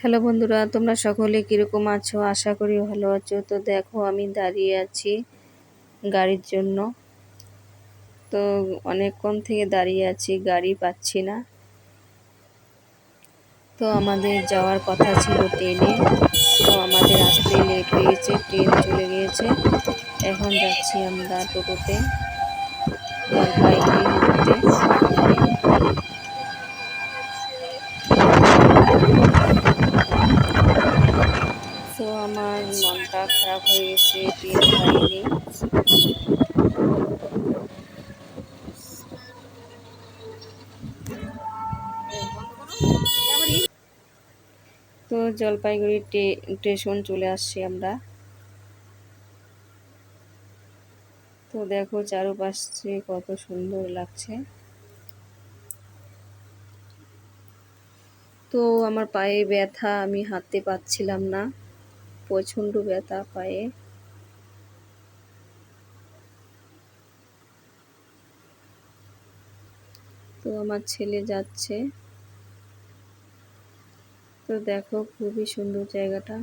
Hello বন্ধুরা, তোমরা সকলে কীরকম আছো? আশা করি ভালো আছো। তো দেখো, আমি দাঁড়িয়ে আছি গাড়ির জন্য। তো অনেকক্ষণ থেকে দাঁড়িয়ে আছি, গাড়ি পাচ্ছি না। তো আমাদের যাওয়ার কথা ছিল ট্রেনে। তো আমাদের আসতে লেট হয়ে গেছে ট্রেন চলে গিয়েছে। এখন যাচ্ছি আমরা টোটোতে। আমার মনটা খারাপ হয়ে গেছে ট্রেন পাইনি তো জলপাইগুড়ি স্টেশন চলে আসছি আমরা। তো দেখো চারপাশে কত সুন্দর লাগছে। তো আমার পায়ে ব্যথা, আমি হাঁটতে পারছিলাম না। প্রচণ্ড ব্যথা পায়ে তো আমার ছেলে যাচ্ছে। তো দেখো খুবই সুন্দর জায়গাটা।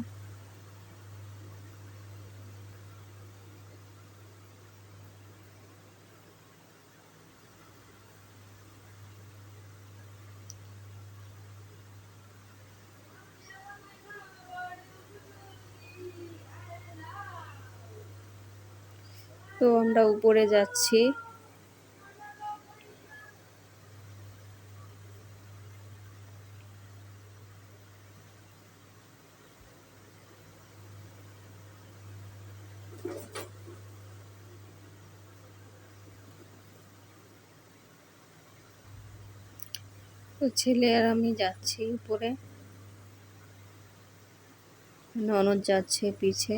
তো আমরা উপরে যাচ্ছি। ছেলে আর আমি যাচ্ছি উপরে। ননদ যাচ্ছে পিছে।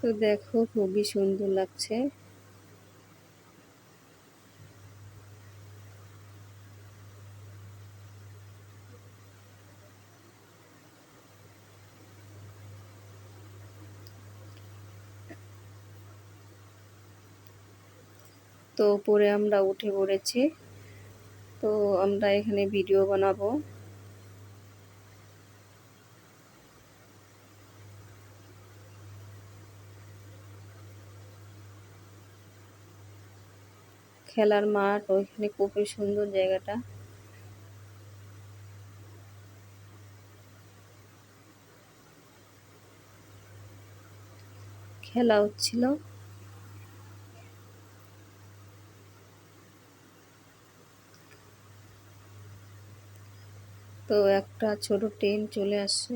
তো দেখো, খুবই সুন্দর লাগছে। তো পরে আমরা উঠে পড়েছি। তো আমরা এখানে ভিডিও বানাবো। খেলার মাঠ ওইখানে খুবই সুন্দর জায়গাটা। খেলা হচ্ছিল। তো একটা ছোট ট্রেন চলে আসছে।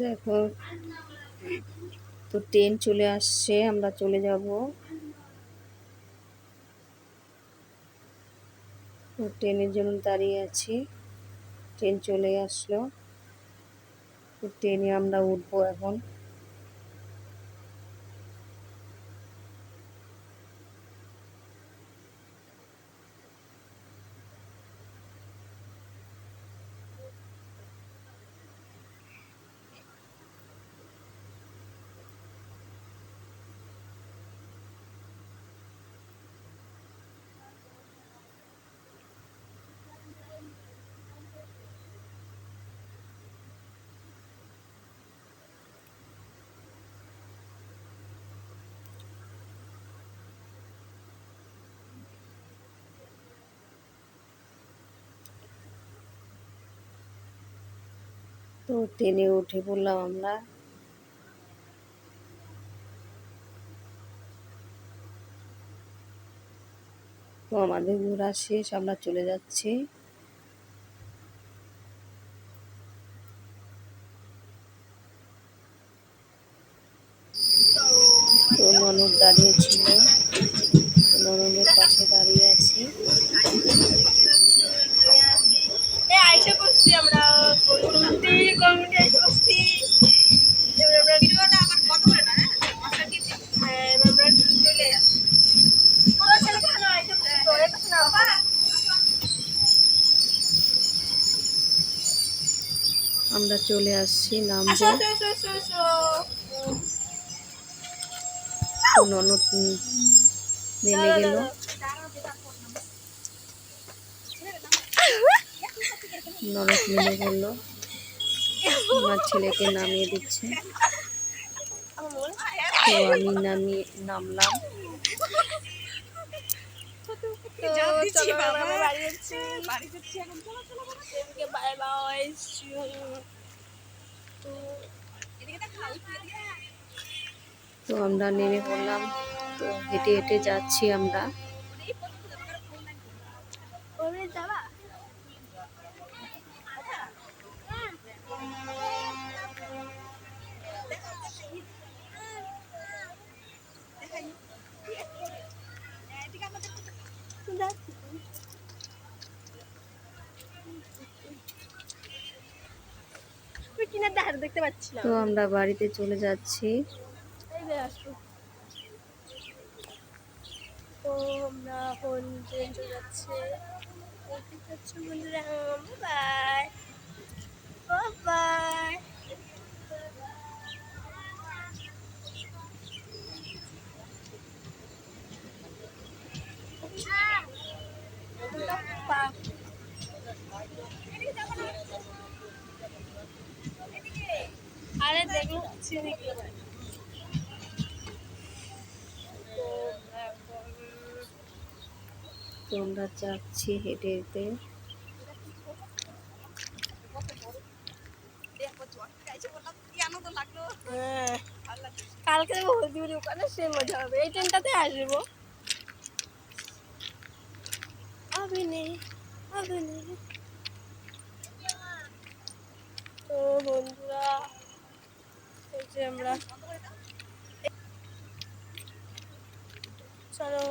দেখো তো ট্রেন চলে আসছে, আমরা চলে যাব। তো ট্রেনের জন্য দাঁড়িয়ে আছি। ট্রেন চলে আসলো। তো ট্রেনে আমরা উঠবো এখন। তো ট্রেনে উঠে পড়লাম আমরা। তো আমাদের ঘোরা শেষ, আমরা চলে যাচ্ছি। তো ননদ দাঁড়িয়ে ছিল। ননদের পাশে দাঁড়িয়ে আছি। আমরা। আমরা চলে আসছি আসো নামবো ননদ নেমে গেল। ননদ নেমে গেল। আমার ছেলেকে নামিয়ে দিচ্ছে। তো আমি নামিয়ে নামলাম। বাড়ি যাচ্ছি। বাড়ি যাচ্ছি এখন। চলো চলো বাই বাই তো এদিকে দেখ খাল এদিকে তো আমরা নেমে পড়লাম। তো হেঁটে হেঁটে যাচ্ছি আমরা। তো আমরা বাড়িতে চলে যাচ্ছি। এই তো আমরা এখন ট্রেন চলে যাচ্ছে। বন্ধুরা বাই বাই আরে দেখো চিনি তো আমরা যাচ্ছি হেঁটে হেঁটে। হ্যাঁ, কালকে যাব হলদিবাড়ি ওখানে সে মজা হবে। এই ট্রেনটাতে আসব। তো বন্ধুরা। এই আমরা চলো।